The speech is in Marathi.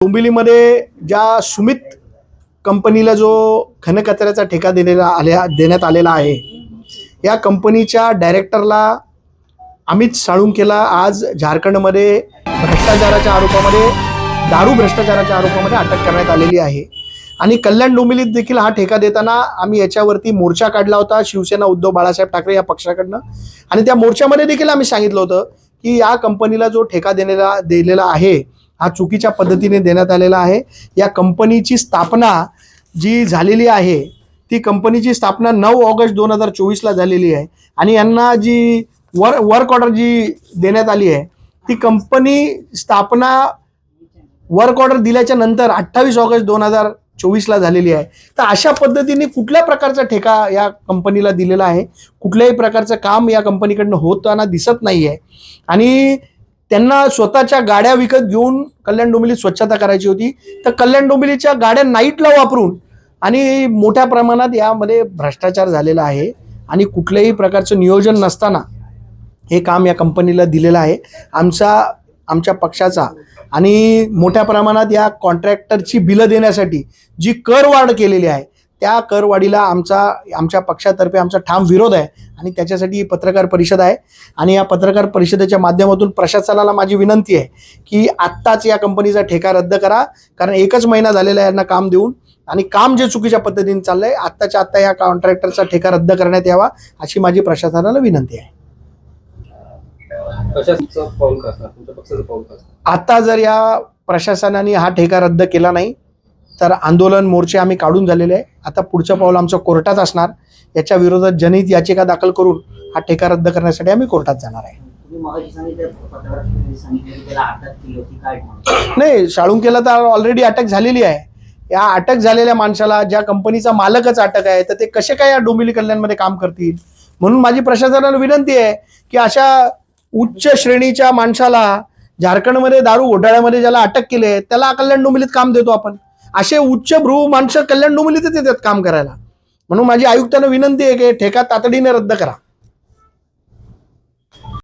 डोंबिवलीमध्ये ज्या सुमित कंपनीला जो घनकचऱ्याचा ठेका दिलेला आल्या देण्यात आलेला आहे या कंपनीच्या डायरेक्टरला अमित साळुंकेला आज झारखंडमध्ये भ्रष्टाचाराच्या आरोपामध्ये दारू भ्रष्टाचाराच्या आरोपामध्ये अटक करण्यात आलेली आहे. आणि कल्याण डोंबिवलीत देखील हा ठेका देताना आम्ही याच्यावरती मोर्चा काढला होता शिवसेना उद्धव बाळासाहेब ठाकरे या पक्षाकडनं. आणि त्या मोर्चामध्ये देखील आम्ही सांगितलं होतं की या कंपनीला जो ठेका देण्याला दिलेला आहे हा चुकीच्या पद्धतीने देण्यात आलेला आहे. या कंपनीची स्थापना जी झालेली आहे ती कंपनीची स्थापना नऊ ऑगस्ट दोन हजार चोवीसला झालेली आहे आणि यांना जी वर वर्क ऑर्डर जी देण्यात आली आहे ती कंपनी स्थापना वर्क ऑर्डर दिल्याच्या नंतर अठ्ठावीस ऑगस्ट दोन हजार चोवीसला झालेली आहे. तर अशा पद्धतीने कुठल्या प्रकारचा ठेका या कंपनीला दिलेला आहे? कुठल्याही प्रकारचं काम या कंपनीकडनं होताना दिसत नाही आहे आणि त्यांना स्वतःच्या गाड्या विकत घेऊन कल्याण डोंबिवलीत स्वच्छता करायची होती. तर कल्याण डोंबिवलीच्या गाड्या नाईटला वापरून आणि मोठ्या प्रमाणात यामध्ये भ्रष्टाचार झालेला आहे आणि कुठल्याही प्रकारचं नियोजन नसताना हे काम या कंपनीला दिलेलं आहे. आमचा आमच्या पक्षाचा आणि मोठ्या प्रमाणात या कॉन्ट्रॅक्टरची बिलं देण्यासाठी जी करवाढ केलेली आहे त्या करवाढीला आमचा आमच्या पक्षातर्फे आमचा ठाम विरोध आहे आणि त्याच्यासाठी ही पत्रकार परिषद आहे. आणि या पत्रकार परिषदेच्या माध्यमातून प्रशासनाला माझी विनंती आहे की आत्ताच या कंपनीचा ठेका रद्द करा. कारण एकच महिना झालेला आहे यांना काम देऊन. आणि काम जे चुकीच्या पद्धतीने चाललंय आत्ताच्या आत्ता या कॉन्ट्रॅक्टरचा ठेका रद्द करण्यात यावा अशी माझी प्रशासनाला विनंती आहे. आता जर या प्रशासनाने हा ठेका रद्द केला नाही तर आंदोलन मोर्चे आम्ही काढून झालेले आहे. आता पुढचं पाऊल आमचं कोर्टात असणार. याच्या विरोधात जनहित याचिका दाखल करून हा ठेका रद्द करण्यासाठी आम्ही कोर्टात जाणार आहे. नाही साळुंकेला तर ऑलरेडी अटक झालेली आहे. या अटक झालेल्या माणसाला ज्या कंपनीचा मालकच अटक आहे तर ते कसे काय या डोंबिवली कल्याणमध्ये काम करतील? म्हणून माझी प्रशासनाला विनंती आहे की अशा उच्च श्रेणीच्या माणसाला झारखंडमध्ये दारू घोटाळ्यामध्ये ज्याला अटक केली आहे त्याला कल्याण डोंबिवलीत काम देतो आपण. असे उच्च भ्रू माणसं कल्याण डोंबिवलीतच येतात काम करायला. म्हणून माझी आयुक्तांना विनंती आहे की ठेका तातडीने रद्द करा.